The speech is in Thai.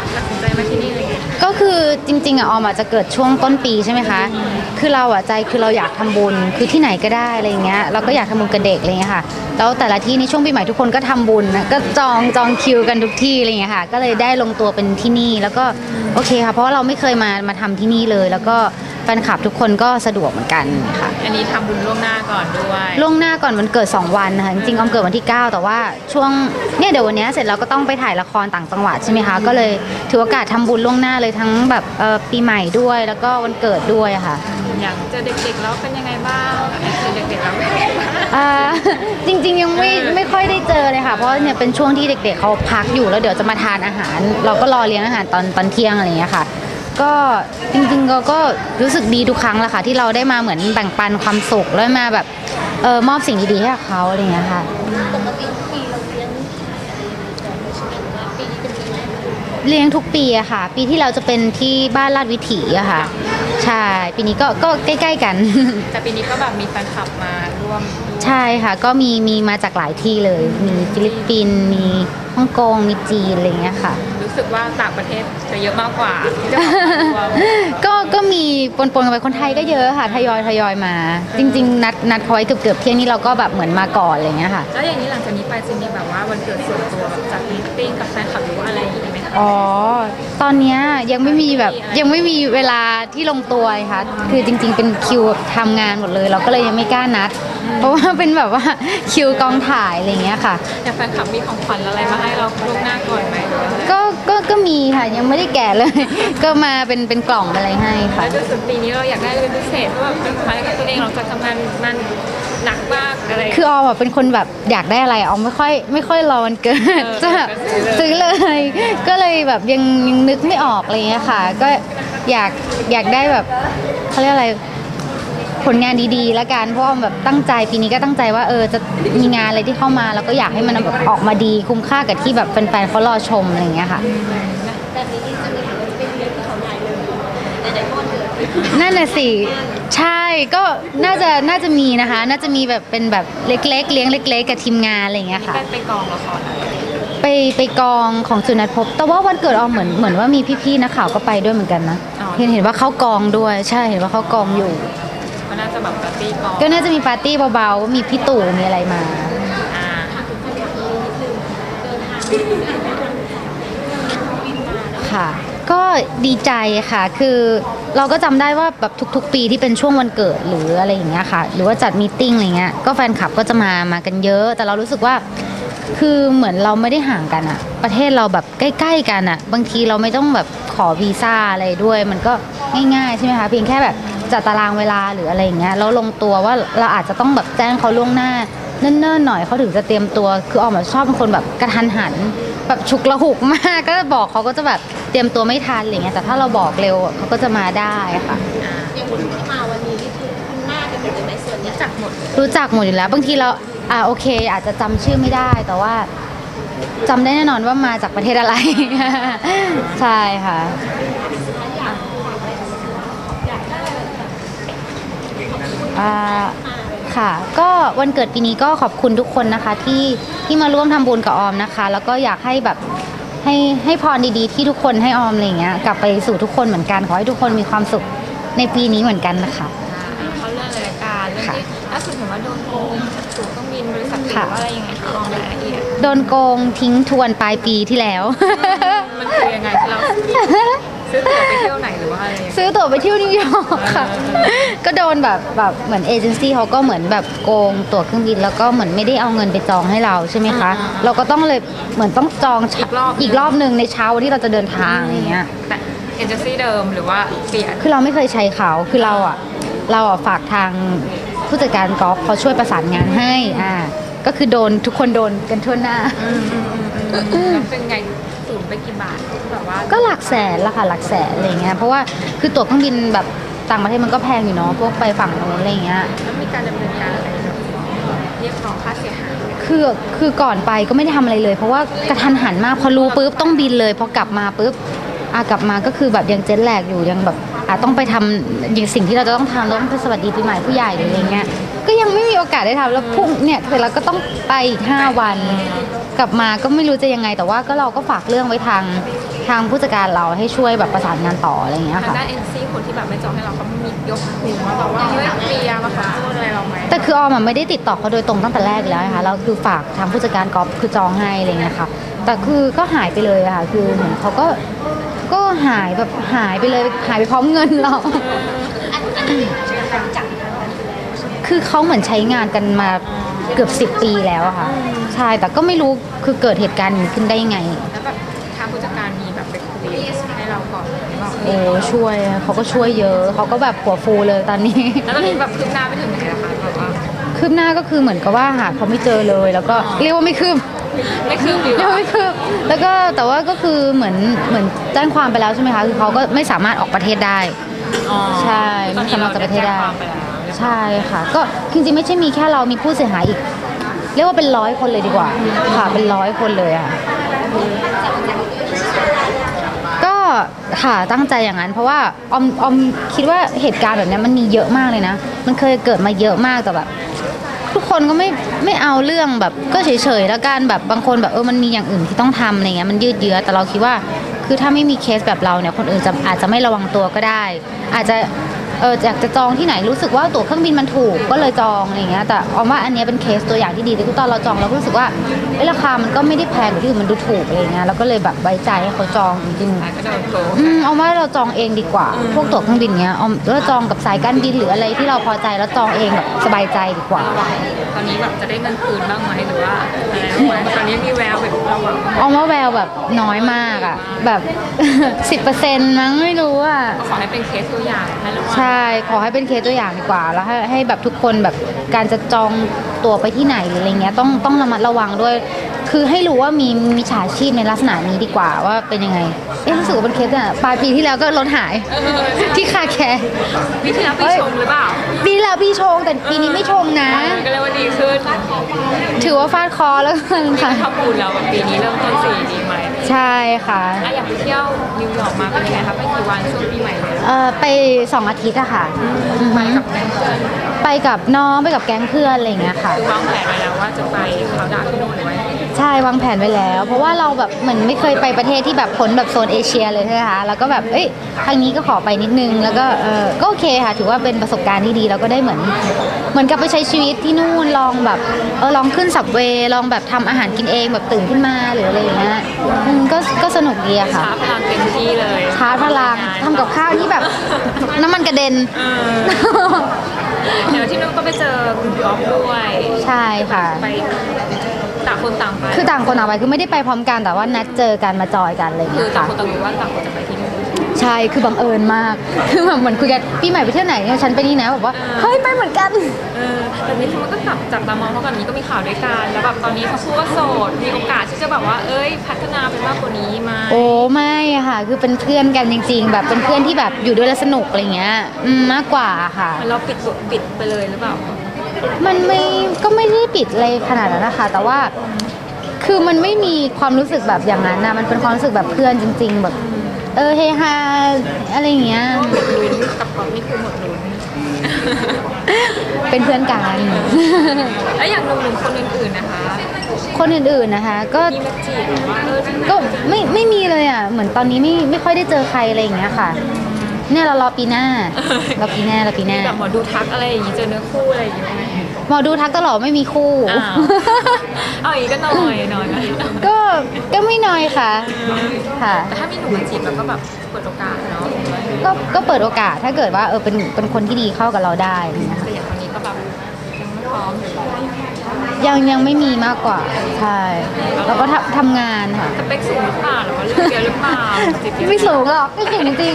แบบตัดสินใจมาที่นี่อะไรเงี้ยก็คือจริง ๆอะออมอาจจะเกิดช่วงต้นปีใช่ไหมคะ คือเราอะใจคือเราอยากทำบุญคือที่ไหนก็ได้อะไรเงี้ยเราก็อยากทำบุญกับเด็กอะไรเงี้ยค่ะแล้วแต่ละที่ในช่วงปีใหม่ทุกคนก็ทำบุญนะก็จองจองคิวกันทุกที่อะไรเงี้ยค่ะ ก็เลยได้ลงตัวเป็นที่นี่แล้วก็โอเคค่ะ เพราะว่าเราไม่เคยมามาทำที่นี่เลย แล้วก็ ฟนคลับทุกคนก็สะดวกเหมือนกันค่ะอันนี้ทำบุญล่วงหน้าก่อนด้วยล่วงหน้าก่อนวันเกิด 2 วันนะคะจริงๆออมเกิดวันที่ 9 แต่ว่าช่วงเนี่ยเดี๋ยววันเนี้ยเสร็จแล้วก็ต้องไปถ่ายละครต่างจังหวัดใช่ไหมคะก็เลยถือโอกาสทำบุญล่วงหน้าเลยทั้งแบบเอ่อปีใหม่ด้วย แล้วก็วันเกิดด้วยอะค่ะ อยากเจอเด็กๆแล้วเป็นยังไงบ้างเจอเด็กๆแล้วเป็นยังไงบ้างอ่า จริงๆยังไม่ไม่ค่อยได้เจอเลยค่ะ เพราะเนี่ยเป็นช่วงที่เด็กๆเขาพักอยู่แล้วเดี๋ยวจะมาทานอาหาร เราก็รอเลี้ยงอาหารตอนตอนเที่ยงอะไรอย่างเงี้ยค่ะ ก็จริงๆเราก็รู้สึกดีทุกครั้งแหละค่ะที่เราได้มาเหมือนแบ่งปันความสุขแล้วมาแบบเออมอบสิ่งดีๆให้กับเขาอะไรอย่างเงี้ยค่ะเลี้ยงทุกปีอะค่ะ ปีที่เราจะเป็นที่บ้านลาดวิถีอะค่ะ ใช่ ปีนี้ก็ก็ใกล้ๆกัน แต่ปีนี้ก็แบบมีแฟนคลับมาร่วมด้วยใช่ค่ะ ก็มีมีมาจากหลายที่เลย มีฟิลิปปินส์มีฮ่องกงมีจีนอะไรอย่างเงี้ยค่ะ รู้สึกว่าต่างประเทศจะเยอะมากกว่าที่จะมาร่วมก็ก็มีปนๆกันไปคนไทยก็เยอะค่ะทยอยทยอยมา จริง ๆ นัดนัดเขาไว้เกือบเกือบๆเที่ยงนี้เราก็แบบเหมือนมาก่อนอะไรอย่างเงี้ยค่ะ แล้วอย่างนี้หลังจากนี้ไปจะมีแบบว่าวันเกิดส่วนตัวแบบจัดมีตติ้งกับแฟนคลับหรือว่าอะไรอย่างนี้ไหมคะอ๋อ ตอนเนี้ยยังไม่มีแบบยังไม่มีเวลาที่ลงตัวเลยค่ะ คือจริง ๆ เป็นคิวทำงานหมดเลย เราก็เลยยังไม่กล้านัดเพราะว่าเป็นแบบว่าคิวกองถ่ายอะไรอย่างเงี้ยค่ะ อยากแฟนคลับมีของขวัญอะไรมาให้เราล่วงหน้าก่อนไหมหรือว่าอะไรก็ก็ก็มีค่ะยังไม่ได้แกะเลย ก็มาเป็นเป็นกล่องอะไรให้ค่ะ แล้วด้วยส่วนปีนี้เราอยากได้อะไรเป็นพิเศษเพราะแบบเป็นคล้ายกับตัวเองเราจะทำงานมันหนักมากอะไร คือออมอะเป็นคนแบบอยากได้อะไรออมไม่ค่อยไม่ค่อยรอวันเกิดเออจะแบบก็ซื้ซื้ออเลเลย ย ก็เลยแบบยังยังนึกไม่ออกอะไรเงี้ยค่ะ ก็อยากอยากได้แบบเขาเรียกอะไร ผลงานดีๆ แล้วกันเพราะว่าแบบตั้งใจปีนี้ก็ตั้งใจว่าเออจะมีงานอะไรที่เข้ามา แล้วก็อยากให้มันแบบออกมาดีคุ้มค่ากับที่แบบแฟนๆเขารอชมอะไรอย่างเงี้ยค่ะนั่นน่ะสิใช่ก็น่าจะน่าจะมีนะคะ น่าจะมีแบบเป็นแบบเล็ก ๆ เลี้ยงเล็ก ๆ กับทีมงานอะไรอย่างเงี้ยค่ะ ไปไปกองละครอะไรไปไปกองของสุนันทพบแต่ว่าวันเกิดออมเหมือนเหมือนว่ามีพี่ๆนักข่าวก็ไปด้วยเหมือนกันนะเห็นเห็นว่าเขากองด้วย ใช่เห็นว่าเขากองอยู่ก็น่าจะ แบบปาร์ตี้กองก็น่าจะมีปาร์ตี้เบาๆ มีพี่ตู่มีอะไรมา อ่าค่ะ ก็ดีใจค่ะ คือเราก็จำได้ว่าแบบทุกๆ ปีที่เป็นช่วงวันเกิดหรืออะไรอย่างเงี้ยค่ะ หรือว่าจัดมีตติ้งอะไรเงี้ย ก็แฟนคลับก็จะมา มากันเยอะ แต่เรารู้สึกว่า คือเหมือนเราไม่ได้ห่างกันอะประเทศเราแบบใกล้ ๆ กันอะบางทีเราไม่ต้องแบบขอวีซ่าอะไรด้วย มันก็ง่ายๆใช่ไหมคะ เพียงแค่แบบ จัดตารางเวลาหรืออะไรอย่างเงี้ยแล้วลงตัวว่าเราอาจจะต้องแบบแจ้งเขาล่วงหน้าเนิ่นๆหน่อยเขาถึงจะเตรียมตัว คือออมแบบชอบเป็นคนแบบกระทันหัน แบบฉุกละหุกมาก ก็บอกเขาก็จะแบบเตรียมตัวไม่ทันอะไรเงี้ยแต่ถ้าเราบอกเร็วเขาก็จะมาได้ค่ะอย่างคนที่มาวันนี้นี่คือคุณหน้ากันหมดเลยไหมส่วนใหญ่จักหมดรู้จักหมดอยู่แล้ว บางทีเราอ่าโอเค อาจจะจำชื่อไม่ได้แต่ว่าจำได้แน่นอนว่ามาจากประเทศอะไร ใช่ค่ะ อ่าค่ะก็วันเกิดปีนี้ก็ขอบคุณทุกคนนะคะที่ที่มาร่วมทำบุญกับออมนะคะ แล้วก็อยากให้แบบให้ให้พรดีๆ ที่ทุกคนให้ออมอะไรอย่างเงี้ยกลับไปสู่ทุกคนเหมือนกันขอให้ทุกคนมีความสุขในปีนี้เหมือนกันนะคะ เขาเรื่องรายการเรื่องค่ะนี้ล่าสุดเห็นว่าโดนโกงตั๋วเครื่องบินบริษัทหรือค่ะว่าอะไรยังไงคะลองรายละเอียดโดนโกงทิ้งทวนปลายปีที่แล้ว มันคือยังไงเรา ซื้อตั๋วไปเที่ยวไหนหรือว่าอะไรยังไงซื้อตั๋วไปเที่ยวนิวยอร์กค่ะ ก็โดนแบบแบบเหมือนเอเจนซี่เขาก็เหมือนแบบโกงตั๋วเครื่องบินแล้วก็เหมือนไม่ได้เอาเงินไปจองให้เราใช่ไหมคะ เราก็ต้องเลยเหมือนต้องจองอีกรอบอีกรอบหนึ่งในเช้าวันที่เราจะเดินทางอะไรเงี้ย แต่เอเจนซี่เดิมหรือว่าเปลี่ยนคือเราไม่เคยใช้เขาคือเราอะเราอะฝากทางผู้จัดการกอล์ฟเขาช่วยประสานงานให้อ่าก็คือโดนทุกคนโดนกันทั่วหน้า แล้วเป็นไงสูญ ไปกี่บาทแบบว่าก็หลักแสนละค่ะหลักแสนอะไรเงี้ยเพราะว่าคือตั๋วเครื่องบินแบบต่างประเทศมันก็แพงอยู่เนาะพวกไปฝั่งนู้นอะไรเงี้ยแล้วมีการดำเนินการอะไรแบบเรียกร้องค่าเสียหายไหมคือคือก่อนไปก็ไม่ได้ทำอะไรเลย เพราะว่ากระทันหันมากพอรู้ปุ๊บต้องบินเลยพอกลับมาปุ๊บอากลับมาก็คือแบบยังเจ็ตแลกอยู่ยังแบบอาต้องไปทำอย่างสิ่งที่เราจะต้องทำเราต้องไปสวัสดีปีใหม่ผู้ใหญ่หรืออะไรเงี้ยก็ก็ยังไม่มีโอกาสได้ทำแล้วพรุ่งเนี่ยเสร็จแล้วก็ต้องไปอีกห้าวัน กลับมาก็ไม่รู้จะยังไง แต่ว่าก็เราก็ฝากเรื่องไว้ทางทางผู้จัดการเราให้ช่วยแบบประสานงานต่ออะไรอย่างเงี้ยทางค่ะ ด้านเอ็นซีคนที่แบบไม่จองให้เราเขามียกหูมาบอกว่าเฮ้ยเปียมาขอโทษอะไรเราไหมแต่คือออมอะไม่ได้ติดต่อเขาโดยตรงตั้งแต่แรกอยู่แล้วนะคะเราคือฝากทางผู้จัดการกอล์ฟคือจองให้อะไรเงี้ยค่ะ แต่คือก็หายไปเลยอะค่ะ คือเหมือนเขาก็ก็หายแบบหายไปเลยหายไปพร้อมเงินเรา คือเขาเหมือนใช้งานกันมา เกือบสิบปีแล้วอะค่ะ ใช่แต่ก็ไม่รู้คือเกิดเหตุการณ์นี้ขึ้นได้ยังไง แล้วแบบทางผู้จัดการมีแบบไปคุยให้เราก่อนไหมว่าโอ้ช่วยเขาก็ช่วยเยอะเขาก็แบบหัวฟูเลยตอนนี้ แล้วตอนนี้แบบคืบหน้าไปถึงไหนแล้วคะแบบว่าคืบหน้าก็คือเหมือนกับว่าหาเขาไม่เจอเลย แล้วก็เรียกว่าไม่คืบ ไม่คืบดีกยังว่าไม่คืบแล้วก็แต่ว่าก็คือเหมือนเหมือนแจ้งความไปแล้วใช่ไหมคะ คือเขาก็ไม่สามารถออกประเทศได้อ๋อใช่ตอนนี้เราไม่สามารถจะไปเทศได้แจ้งความไปแล้ว ใช่ค่ะ ก็จริงๆไม่ใช่มีแค่เรามีผู้เสียหายอีก เรียกว่าเป็นร้อยคนเลยดีกว่า ค่ะเป็นร้อยคนเลยอะก็ค่ะตั้งใจอย่างนั้น เพราะว่าออมออมคิดว่าเหตุการณ์แบบนี้มันมีเยอะมากเลยนะ มันเคยเกิดมาเยอะมากแต่แบบทุกคนก็ไม่ไม่เอาเรื่องแบบก็เฉยๆแล้วกันแบบบางคนแบบเออมันมีอย่างอื่นที่ต้องทำอะไรเงี้ยมันยืดเยื้อแต่เราคิดว่า คือถ้าไม่มีเคสแบบเราเนี่ยคนอื่นจะอาจจะไม่ระวังตัวก็ได้ อาจจะ เอออยากจะจองที่ไหนรู้สึกว่าตั๋วเครื่องบินมันถูกก็เลยจองอะไรเงี้ยแต่ออมว่าอันเนี้ยเป็นเคสตัวอย่างที่ดีแต่คือตอนเราจองเราก็รู้สึกว่าเอ้ยราคามันก็ไม่ได้แพงกว่าที่อื่นมันดูถูกอะไรเงี้ยเราก็เลยแบบไว้ใจให้เขาจองจริงๆก็โดนโกงอืมเอาว่าเราจองเองดีกว่า พวกตั๋วเครื่องบินเนี้ยเอาเราจองกับสายการบินหรืออะไรที่เราพอใจแล้วจองเองแบบสบายใจดีกว่า ตอนนี้แบบจะได้เงินคืนบ้างไหมหรือว่าอะไรบ้างไหมตอนนี้มีแววแบบเราแบบเอาว่าแววแบบน้อยมากอะแบบสิบเปอร์เซ็นต์มั้งไม่รู้อะขอให้เป็นเคสตัวอย่างให้ระวังใช่ช่ขอให้เป็นเคสตัวอย่างดีกว่า แล้วให้ให้แบบทุกคนแบบการจะจองตั๋วไปที่ไหนหรืออะไรเงี้ยต้องต้องระมัดระวังด้วย คือให้รู้ว่ามีมิจฉาชีพในลักษณะนี้ดีกว่าว่าเป็นยังไงเอ๊ะรู้สึกว่าเป็นเคสอะปลายปีที่แล้วก็รถหายเออที่คาแคร์ปีที่แล้วปีชงหรือเปล่าปีที่แล้วพี่ชงแต่ปีนี้ไม่ชงนะก็เลยว่าดีขึ้นถือว่าฟาดเคอแล้วกันค่ะทำบุญแล้วแบบปีนี้เริ่มต้นสี่ดีไหมใช่ค่ะอะอยากไปเที่ยวนิวยอร์กมาเป็นยังไงคะไปกี่วันช่วงปีใหม่เลยเอ่อไปสองอาทิตย์อะค่ะอือไปฮึกับแก๊งเพื่อนไปกับน้องไปกับแก๊งเพื่อนอะไรอย่างเงี้ยค่ะคือวางแผนไว้แล้วว่าจะไปเขาดาวน์ที่นู่นหรือว่า ใช่วางแผนไว้แล้ว เพราะว่าเราแบบเหมือนไม่เคยไปประเทศที่แบบพ้นแบบโซนเอเชียเลยใช่ไหมคะแล้วก็แบบเอ้ยทางนี้ก็ขอไปนิดนึง แล้วก็เออก็โอเคค่ะ ถือว่าเป็นประสบการณ์ที่ดีแล้วก็ได้เหมือนเหมือนกับไปใช้ชีวิตที่นู่นลองแบบเออลองขึ้นสับเวย์ลองแบบทำอาหารกินเองแบบตื่นขึ้นมาหรืออะไรอย่างเงี้ยอืมก็ก็สนุกดีอะค่ะ ชาร์จพลังเต็มที่เลยชาร์จพลังทำกับข้าวที่แบบ น้ำมันกระเด็น เออเดี๋ยวที่นู้นก็ไปเจอคุณออฟด้วย ใช่ค่ะ ไป ต่างคนต่างไปคือต่างคนต่างไปคือไม่ได้ไปพร้อมกันแต่ว่านัดเจอกันมาจอยกันอะไรอย่างคืเงี้อยต่างค่ะคนต่างรู้ว่าต่างคนจะไปที่นู่น ใช่คือบังเอิญมาก คือแบบเหมือนคุยกันพี่ใหม่ไปเที่ยวไหนเนี่ยฉันไปนี่นะแบบว่า เฮ้ยไปเหมือนกัน เออแต่นี้เขาก็จับจับตามองเพราะก่อนนี้ก็มีข่าวด้วยกันแล้วแบบตอนนี้เขาพูดว่าโสดมีโอกาสที่จะแบบว่า เอ้ย พัฒนาไปมากกว่านี้ไหมโอ้ไม่อะค่ะ คือเป็นเพื่อนกันจริง ๆ แบบเป็นเพื่อนที่แบบอยู่ด้วยแล้วสนุกอะไรเงี้ยอืมมากกว่าค่ะเราปิดตัวปิดไปเลยหรือเปล่ามันไม่ก็ไม่ได้ ปิดอะไรขนาดนั้นนะคะ แต่ว่าคือมันไม่มีความรู้สึกแบบอย่างนั้นนะมันเป็นความรู้สึกแบบเพื่อนจริง ๆ แบบ เออเฮฮาอะไรอย่างเงี้ยหมดลุ้นกับป๊อปนี่คือหมดลุ้นเป็นเพื่อนกัน แล้วอย่างหนุ่มๆคนอื่นๆนะคะ คนอื่นๆนะคะ ก็มีมาจีบหรือว่าเออที่ก็ไม่ไม่มีเลยอะ เหมือนตอนนี้ไม่ไม่ค่อยได้เจอใครอะไรอย่างเงี้ยค่ะ เนี่ยเรารอปีหน้า เราปีหน้าเราปีหน้า แบบหมอดูทักอะไรอย่างงี้เจอเนื้อคู่อะไรอย่างงี้ไหมหมอดูทักตลอดไม่มีคู่ อ้าวเอาอย่างงี้ก็หน่อยหน่อยไหมก็ก็ไม่น้อยค่ะค่ะ แต่ถ้ามีหนุ่มมาจีบเราก็แบบเปิดโอกาสเนาะก็ก็เปิดโอกาสถ้าเกิดว่าเออเป็นเป็นคนที่ดีเข้ากับเราได้อะไรเงี้ยค่ะแต่อย่างตอนนี้ก็แบบยังไม่พร้อมอยู่ยังยังไม่มีมากกว่าใช่เราก็ทำทำงานค่ะสเปคสูงหรือเปล่าหรือว่าเลือกเยอะหรือเปล่าจีบเยอะ ไม่สูงหรอกไม่สูงจริง